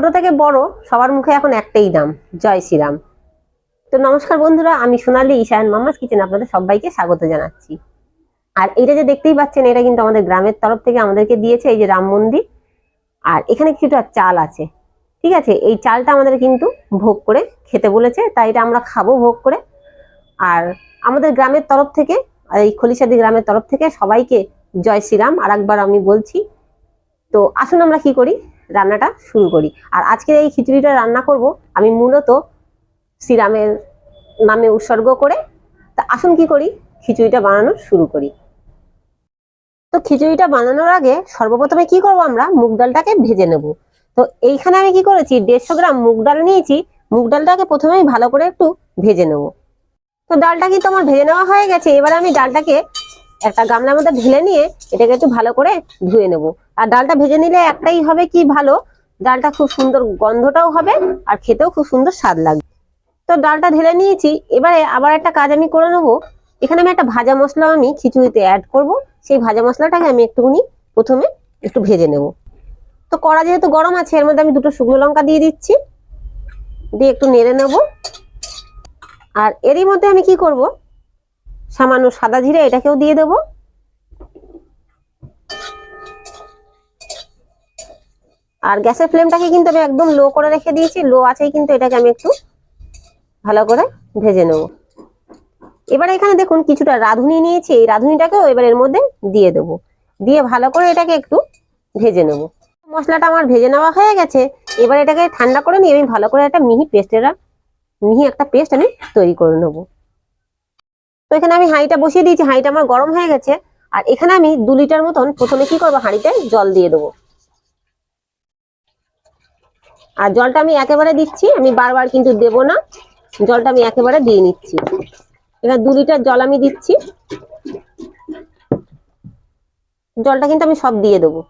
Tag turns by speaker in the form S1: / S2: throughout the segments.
S1: ছোট থেকে বড় সবার মুখে এখন একটাই নাম জয় শ্রীরাম। তো নমস্কার বন্ধুরা, আমি সোনালি ঈশান মামাস কিচেন আপনাদের সবাইকে স্বাগত জানাচ্ছি। আর এটা যে দেখতেই পাচ্ছেন, এটা কিন্তু আমাদের গ্রামের তরফ থেকে আমাদেরকে দিয়েছে এই যে রাম মন্দির। আর এখানে কিছুটা চাল আছে, ঠিক আছে? এই চালটা আমাদের কিন্তু ভোগ করে খেতে বলেছে, তাই এটা আমরা খাব ভোগ করে। আর আমাদের গ্রামের তরফ থেকে, এই খলিশাদি গ্রামের তরফ থেকে সবাইকে জয় শ্রীরাম। আর একবার আমি বলছি, তো আসুন আমরা কি করি? রান্নাটা শুরু করি। আর আজকে এই খিচুড়িটা রান্না করব আমি মূলত শ্রীরামের নামে উৎসর্গ করে। তা আসুন কি করি? খিচুড়িটা বানানো শুরু করি। তো খিচুড়িটা বানানোর আগে সর্বপ্রথমে কি করব আমরা? মুগ ডালটাকে ভেজে নেব। তো এইখানে আমি কি করেছি? দেড়শো গ্রাম মুগ ডাল নিয়েছি। মুগ ডালটাকে প্রথমেই ভালো করে একটু ভেজে নেব। তো ডালটা কিন্তু আমার ভেজে নেওয়া হয়ে গেছে। এবার আমি ডালটাকে একটা গামলার মধ্যে ঢেলে নিয়ে এটাকে একটু ভালো করে ধুয়ে নেব। আর ডালটা ভেজে নিলে একটাই হবে কি ভালো, ডালটা খুব সুন্দর গন্ধটাও হবে আর খেতেও খুব সুন্দর স্বাদ লাগবে। তো ডালটা ঢেলে নিয়েছি, এবারে আবার একটা কাজ আমি করে নেব। এখানে আমি একটা ভাজা মশলা আমি খিচুড়িতে অ্যাড করব। সেই ভাজা মশলাটাকে আমি একটুখানি প্রথমে একটু ভেজে নেব। তো কড়া যেহেতু গরম আছে, এর মধ্যে আমি দুটো শুকনো লঙ্কা দিয়ে দিচ্ছি। দিয়ে একটু নেড়ে নেব। আর এরই মধ্যে আমি কি করব? সামান্য সাদা জিরে এটাকেও দিয়ে দেব। আর গ্যাসের ফ্লেমটাকে কিন্তু আমি একদম লো করে রেখে দিয়েছি। লো আছেই কিন্তু এটাকে আমি একটু ভালো করে ভেজে নেব। এবার এখানে দেখুন কিছুটা রাঁধুনি নিয়েছি। এই রাঁধুনিটাকেও এবার এর মধ্যে দিয়ে দেবো। দিয়ে ভালো করে এটাকে একটু ভেজে নেব। মশলাটা আমার ভেজে নেওয়া হয়ে গেছে। এবার এটাকে ঠান্ডা করে নিয়ে আমি ভালো করে একটা মিহি পেস্টের মিহি একটা পেস্ট আমি তৈরি করে নেব। তো এখানে আমি হাঁড়িটা বসিয়ে দিয়েছি, হাঁড়িটা আমার গরম হয়ে গেছে। আর এখানে আমি দু লিটার মতন প্রথমে কি করব, হাঁড়িতে জল দিয়ে দেবো। আর জলটা আমি একেবারে দিচ্ছি, আমি বারবার কিন্তু দেব না। জলটা আমি একেবারে দিয়ে নিচ্ছি। এবার দু লিটার জল আমি দিচ্ছি। জলটা কিন্তু আমি সব দিয়ে দেবো।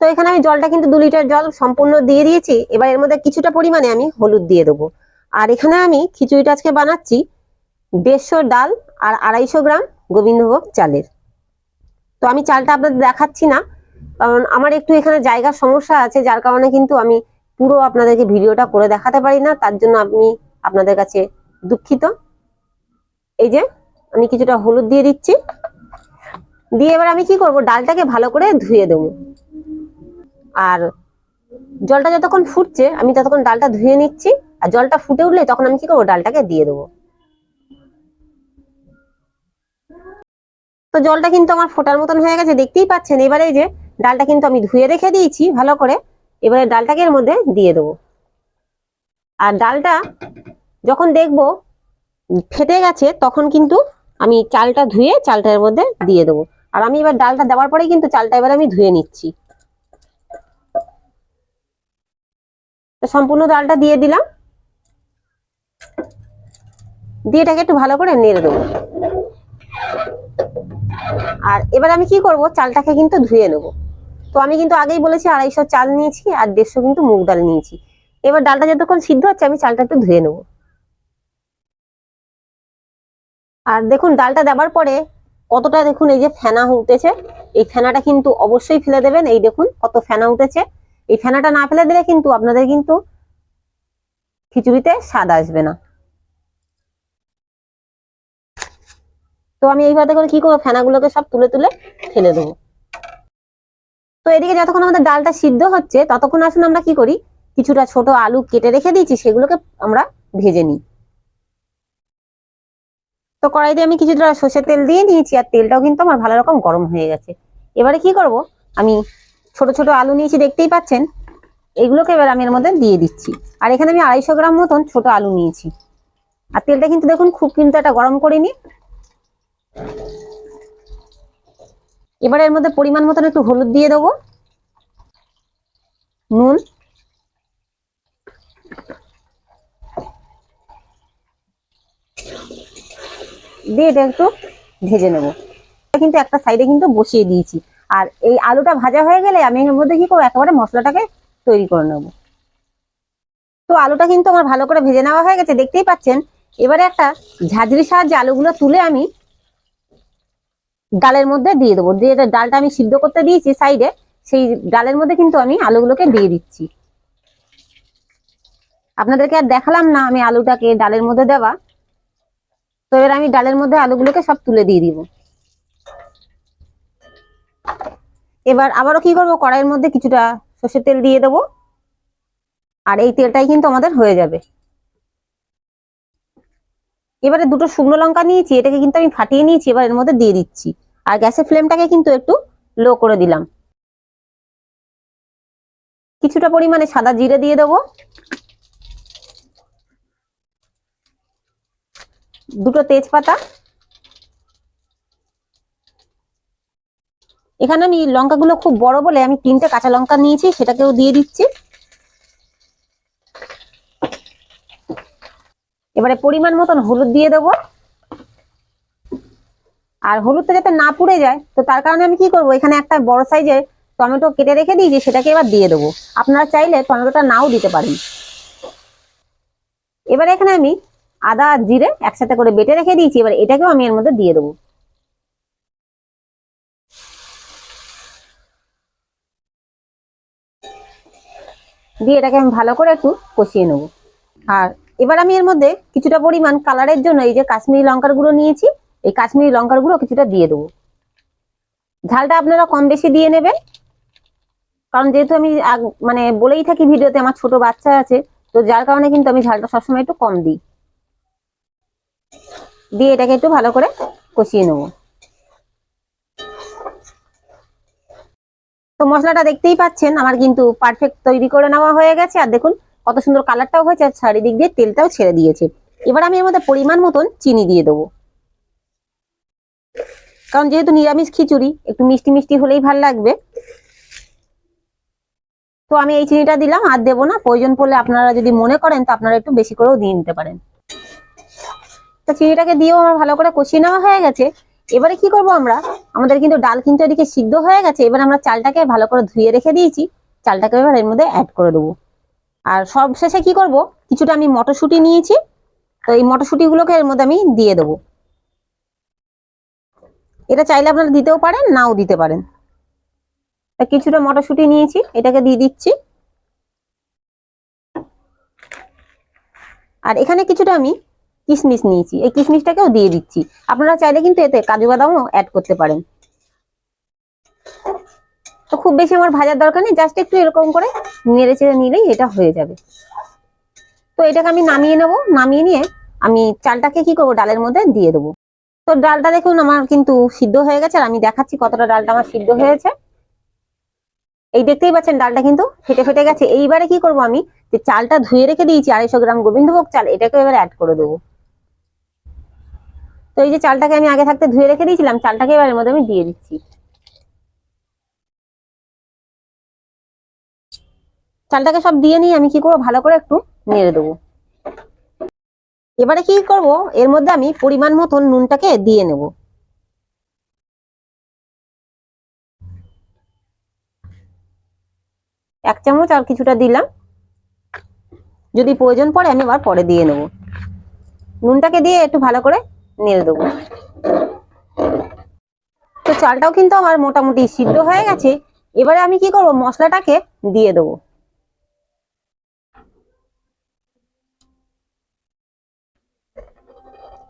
S1: তো এখানে আমি জলটা কিন্তু দু লিটার জল সম্পূর্ণ দিয়ে দিয়েছি। এবার এর মধ্যে কিছুটা পরিমাণে আমি হলুদ দিয়ে দেবো। আর এখানে আমি খিচুড়িটা আজকে বানাচ্ছি। দেড়শো ডাল আর আড়াইশো গ্রাম গোবিন্দভোগ চালের। তো আমি চালটা আপনাদের দেখাচ্ছি না, কারণ আমার একটু এখানে জায়গার সমস্যা আছে, যার কারণে কিন্তু আমি পুরো আপনাদেরকে ভিডিওটা করে দেখাতে পারি না, তার জন্য আমি আপনাদের কাছে দুঃখিত। এই যে, আমি কিছুটা হলুদ দিয়ে দিচ্ছি। দিয়ে এবার আমি কি করব, ডালটাকে ভালো করে ধুয়ে দেবো। আর জলটা যতক্ষণ ফুটছে, আমি ততক্ষণ ডালটা ধুয়ে নিচ্ছি, আর জলটা ফুটে উঠলে তখন আমি কি করব, ডালটাকে দিয়ে দেবো। তো জলটা কিন্তু আমার ফোটার মতন হয়ে গেছে, দেখতেই পাচ্ছেন। এবারে যে ডালটা কিন্তু আমি ধুয়ে রেখে দিয়েছি, ভালো করে। এবারে ডালটাকে এর মধ্যে দিয়ে দেবো। আর ডালটা যখন দেখব ফেটে গেছে, তখন কিন্তু আমি চালটা ধুয়ে চালটার মধ্যে দিয়ে দেবো। আর আমি এবার ডালটা দেওয়ার পরেই কিন্তু চালটা এবার আমি ধুয়ে নিচ্ছি। তো সম্পূর্ণ ডালটা দিয়ে দিলাম। দিয়ে এটাকে একটু ভালো করে নেড়ে দেবো। আর এবার আমি কি করব? চালটাকে কিন্তু ধুয়ে নেব। তো আমি কিন্তু আগেই বলেছি আড়াইশো চাল নিয়েছি আর দেড়শো কিন্তু মুগ ডাল নিয়েছি। এবার ডালটা যতক্ষণ সিদ্ধ হচ্ছে আমি চালটা একটু ধুয়ে নেব। আর দেখুন, ডালটা দেওয়ার পরে কতটা দেখুন এই যে ফেনা উঠেছে, এই ফেনাটা কিন্তু অবশ্যই ফেলে দেবেন। এই দেখুন কত ফেনা উঠেছে। এই ফেনাটা না ফেলে দিলে কিন্তু আপনাদের কিন্তু খিচুড়িতে স্বাদ আসবে না। তো আমি এইভাবে করে কি করব? ফেনাগুলোকে সব তুলে তুলে ফেলে দেবো। তো এদিকে যতক্ষণ আমাদের ডালটা সিদ্ধ হচ্ছে, ততক্ষণ আসুন আমরা কি করি? কিছুটা ছোট আলু কেটে রেখে দিয়েছি, সেগুলোকে আমরা ভেজে নিই। তো কড়াইতে আমি কিছুটা সর্ষের তেল দিয়ে নিয়েছি আর তেলটাও কিন্তু আমার ভালো রকম গরম হয়ে গেছে। এবারে কি করব? আমি ছোট ছোট আলু নিয়েছি, দেখতেই পাচ্ছেন। এগুলোকে এবার আমি এর মধ্যে দিয়ে দিচ্ছি। আর এখানে আমি আড়াইশো গ্রাম মতন ছোট আলু নিয়েছি। আর তেলটা কিন্তু দেখুন, খুব কিন্তু একটা গরম করিনি এবারে এর মধ্যে পরিমাণ মতন একটু হলুদ দিয়ে দেবো। নুন। দিয়ে এটা একটু ভেজে নেব। কিন্তু একটা সাইডে কিন্তু বসিয়ে দিয়েছি। আর এই আলুটা ভাজা হয়ে গেলে আমি এর মধ্যে কি করব? একেবারে মশলাটাকে তৈরি করে নেব। তো আলুটা কিন্তু আমার ভালো করে ভেজে নেওয়া হয়ে গেছে, দেখতেই পাচ্ছেন। এবারে একটা ঝাঁঝরির সাহায্যে আলুগুলো তুলে আমি ডালের মধ্যে দিয়ে দেবো। দিয়ে ডালটা আমি সিদ্ধ করতে দিয়েছি সাইডে, সেই ডালের মধ্যে কিন্তু আমি আলুগুলোকে দিয়ে দিচ্ছি। আপনাদেরকে আর দেখালাম না আমি আলুটাকে ডালের মধ্যে দেওয়া। তো এবার আমি ডালের মধ্যে আলুগুলোকে সব তুলে দিয়ে দিব। এবার আবারও কি করব? কড়াইয়ের মধ্যে কিছুটা সর্ষের তেল দিয়ে দেবো। আর এই তেলটাই কিন্তু আমাদের হয়ে যাবে। এবারে দুটো শুকনো লঙ্কা নিয়েছি, এটাকে কিন্তু আমি ফাটিয়ে নিয়েছি, এবার এর মধ্যে দিয়ে দিচ্ছি। আর গ্যাসের ফ্লেমটাকে কিন্তু একটু লো করে দিলাম। কিছুটা পরিমাণে সাদা জিরে দিয়ে দেবো। দুটো তেজপাতা। এখানে আমি লঙ্কাগুলো খুব বড় বলে আমি তিনটে কাঁচা লঙ্কা নিয়েছি, সেটাকেও দিয়ে দিচ্ছি। এবারে পরিমাণ মতন হলুদ দিয়ে দেবো। আর হলুদটা যাতে না পুড়ে যায়, তো তার কারণে আমি কি করব, এখানে একটা বড় সাইজের টমেটো কেটে রেখে দিয়েছি, সেটাকে এবার দিয়ে দেবো। আপনারা চাইলে টমেটোটা নাও দিতে পারেন। এবারে এখানে আমি আদা আর জিরে একসাথে করে বেটে রেখে দিয়েছি, এবার এটাকেও আমি এর মধ্যে দিয়ে দেবো। দিয়ে এটাকে আমি ভালো করে একটু কষিয়ে নেব। আর এবার আমি এর মধ্যে কিছুটা পরিমাণ কালারের জন্য এই যে কাশ্মীরি লঙ্কার গুঁড়ো নিয়েছি, এই কাশ্মীরি লঙ্কার গুঁড়ো কিছুটা দিয়ে দেবো। ঝালটা আপনারা কম বেশি দিয়ে নেবেন। কারণ যেহেতু আমি মানে বলেই থাকি ভিডিওতে আমার ছোট বাচ্চা আছে, তো যার কারণে কিন্তু আমি ঝালটা সবসময় একটু কম দিই। দিয়ে এটাকে একটু ভালো করে কষিয়ে নেব। তো মশলাটা দেখতেই পাচ্ছেন, আমার কিন্তু পারফেক্ট তৈরি করে নেওয়া হয়ে গেছে। আর দেখুন কত সুন্দর কালারটাও হয়েছে, আর চারিদিক দিয়ে তেলটাও ছেড়ে দিয়েছে। এবার আমি এর মধ্যে পরিমাণ মতন চিনি দিয়ে দেবো। কারণ যেহেতু নিরামিষ খিচুড়ি, একটু মিষ্টি মিষ্টি হলেই ভালো লাগবে। তো আমি এই চিনিটা দিলাম, আর দেবো না, প্রয়োজন পড়লে আপনারা যদি মনে করেন, তো আপনারা একটু বেশি করেও দিয়ে নিতে পারেন। তো চিনিটাকে দিয়েও আমার ভালো করে কষিয়ে নেওয়া হয়ে গেছে। এবারে কি করব আমরা? আমাদের কিন্তু ডাল কিন্তু এদিকে সিদ্ধ হয়ে গেছে। এবার আমরা চালটাকে ভালো করে ধুয়ে রেখে দিয়েছি। চালটাকে এবার এর মধ্যে অ্যাড করে দেবো। আর সব শেষে কি করব? কিছুটা আমি মটরশুঁটি নিয়েছি। তো এই মটরশুঁটি গুলোকে এর মধ্যে আমি দিয়ে দেবো। এটা চাইলে আপনারা দিতেও পারেন, নাও দিতে পারেন। তা কিছুটা মটরশুঁটি নিয়েছি, এটাকে দিয়ে দিচ্ছি। আর এখানে কিছুটা আমি কিশমিশ নিয়েছি। এই কিশমিশটাকেও দিয়ে দিচ্ছি। আপনারা চাইলে কিন্তু এতে কাজু বাদামও অ্যাড করতে পারেন। তো খুব বেশি আমার ভাজার দরকার নেই জাস্ট একটু এরকম করে নেড়ে চেড়ে নিলেই এটা হয়ে যাবে। তো এটাকে আমি নামিয়ে নেব, নামিয়ে নিয়ে আমি চালটাকে কি করব, ডালের মধ্যে দিয়ে দেবো। তো ডালটা দেখুন আমার কিন্তু সিদ্ধ হয়ে গেছে, আর আমি দেখাচ্ছি কতটা ডালটা আমার সিদ্ধ হয়েছে। এই দেখতেই পাচ্ছেন ডালটা কিন্তু ফেটে ফেটে গেছে। এইবারে কি করব আমি, যে চালটা ধুয়ে রেখে দিয়েছি আড়াইশো গ্রাম গোবিন্দভোগ চাল এটাকে এবার অ্যাড করে দেবো। তো এই যে চালটাকে আমি আগে থাকতে ধুয়ে রেখে দিয়েছিলাম, চালটাকে এবার এর মধ্যে আমি দিয়ে দিচ্ছি। চালটাকে সব দিয়ে নিয়ে আমি কি করব? ভালো করে একটু নেড়ে দেবো। এবারে কি করব? এর মধ্যে আমি পরিমাণ মতন নুনটাকে দিয়ে নেব। এক চামচ আর কিছুটা দিলাম। যদি প্রয়োজন পড়ে আমি আবার পরে দিয়ে নেব। নুনটাকে দিয়ে একটু ভালো করে নেড়ে দেবো। তো চালটাও কিন্তু আমার মোটামুটি সিদ্ধ হয়ে গেছে। এবারে আমি কি করব? মশলাটাকে দিয়ে দেবো।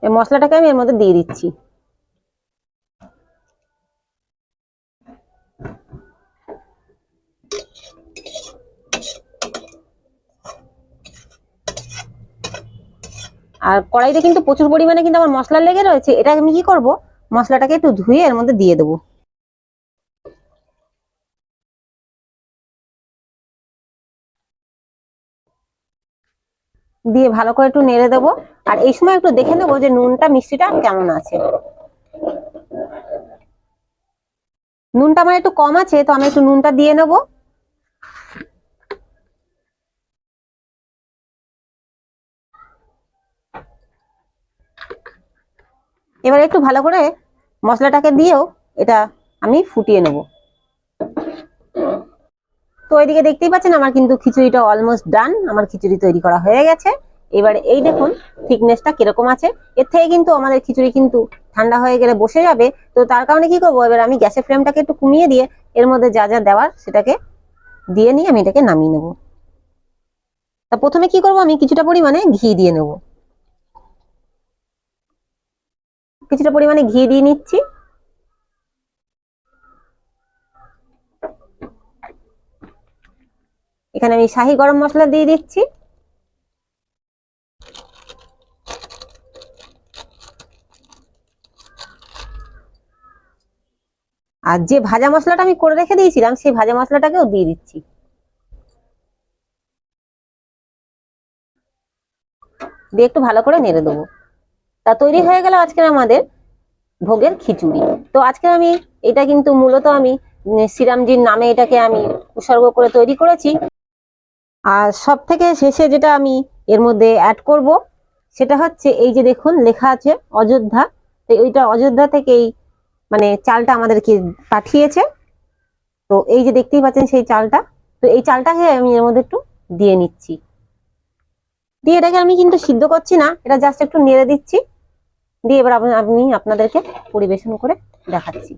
S1: এই মশলাটাকে আমি এর মধ্যে দিয়ে দিচ্ছি। আর কড়াইতে কিন্তু প্রচুর পরিমাণে কিন্তু আমার মশলা লেগে রয়েছে এটা আমি কি করব? মশলাটাকে একটু ধুয়ে এর মধ্যে দিয়ে দেবো। দিয়ে ভালো করে একটু নেড়ে দেবো। আর এই সময় একটু দেখে নেব যে নুনটা, মিষ্টিটা কেমন আছে। নুনটা আমার একটু কম আছে, তো আমি একটু নুনটা দিয়ে নেব। এবার একটু ভালো করে মশলাটাকে দিয়েও এটা আমি ফুটিয়ে নেব। তো এদিকে দেখতেই পাচ্ছেন আমার কিন্তু খিচুড়িটা অলমোস্ট ডান আমার খিচুড়ি তৈরি করা হয়ে গেছে। এবার এই দেখুন থিকনেসটা কীরকম আছে। এর থেকে কিন্তু আমাদের খিচুড়ি কিন্তু ঠান্ডা হয়ে গেলে বসে যাবে। তো তার কারণে কি করব? এবার আমি গ্যাসের ফ্লেমটাকে একটু কমিয়ে দিয়ে এর মধ্যে যা যা দেওয়ার সেটাকে দিয়ে নিয়ে আমি এটাকে নামিয়ে নেব। তা প্রথমে কি করব? আমি কিছুটা পরিমাণে ঘি দিয়ে নেব। কিছুটা পরিমাণে ঘি দিয়ে নিচ্ছি। এখানে আমি শাহি গরম মশলা দিয়ে দিচ্ছি। আর যে ভাজা মশলাটা আমি করে রেখে দিয়েছিলাম, সেই ভাজা মশলাটাকেও দিয়ে দিচ্ছি। দিয়ে একটু ভালো করে নেড়ে দেবো। তা তৈরি হয়ে গেল আজকের আমাদের ভোগের খিচুড়ি। তো আজকে আমি, এটা কিন্তু মূলত আমি শ্রীরামজির নামে এটাকে আমি উৎসর্গ করে তৈরি করেছি। আর সব থেকে শেষে যেটা আমি এর মধ্যে অ্যাড করব, সেটা হচ্ছে এই যে দেখুন, লেখা আছে অযোধ্যা। তো এইটা অযোধ্যা থেকেই মানে চালটা আমাদেরকে পাঠিয়েছে। তো এই যে দেখতেই পাচ্ছেন সেই চালটা। তো এই চালটাকে আমি এর মধ্যে একটু দিয়ে নিচ্ছি। দিয়ে এটাকে আমি কিন্তু সিদ্ধ করছি না, এটা জাস্ট একটু নেড়ে দিচ্ছি। দিয়ে এবার আমি আপনাদেরকে পরিবেশন করে দেখাচ্ছি।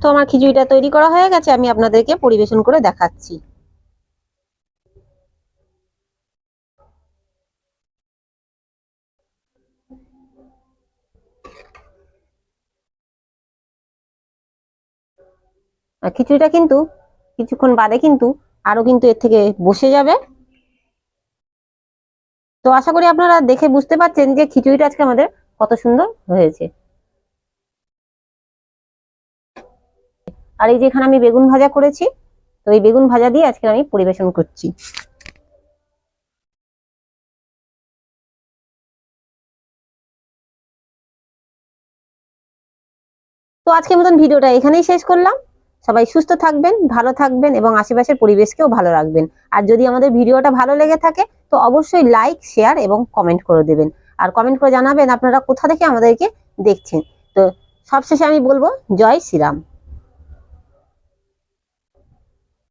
S1: তো আমার খিচুড়িটা তৈরি করা হয়ে গেছে, আমি আপনাদেরকে পরিবেশন করে দেখাচ্ছি। আর খিচুড়িটা কিন্তু কিছুক্ষণ বাদে কিন্তু আরও কিন্তু এর থেকে বসে যাবে। তো আশা করি আপনারা দেখে বুঝতে পারছেন যে খিচুড়িটা আজকে আমাদের কত সুন্দর হয়েছে। আর এই যে এখানে আমি বেগুন ভাজা করেছি, তো এই বেগুন ভাজা দিয়ে আজকে আমি পরিবেশন করছি। তো আজকের মতন ভিডিওটা এখানেই শেষ করলাম। সবাই সুস্থ থাকবেন, ভালো থাকবেন এবং আশেপাশের পরিবেশকেও ভালো রাখবেন। আর যদি আমাদের ভিডিওটা ভালো লেগে থাকে, তো অবশ্যই লাইক শেয়ার এবং কমেন্ট করে দেবেন। আর কমেন্ট করে জানাবেন আপনারা কোথা থেকে আমাদেরকে দেখছেন। তো সবশেষে আমি বলব, জয় শ্রীরাম।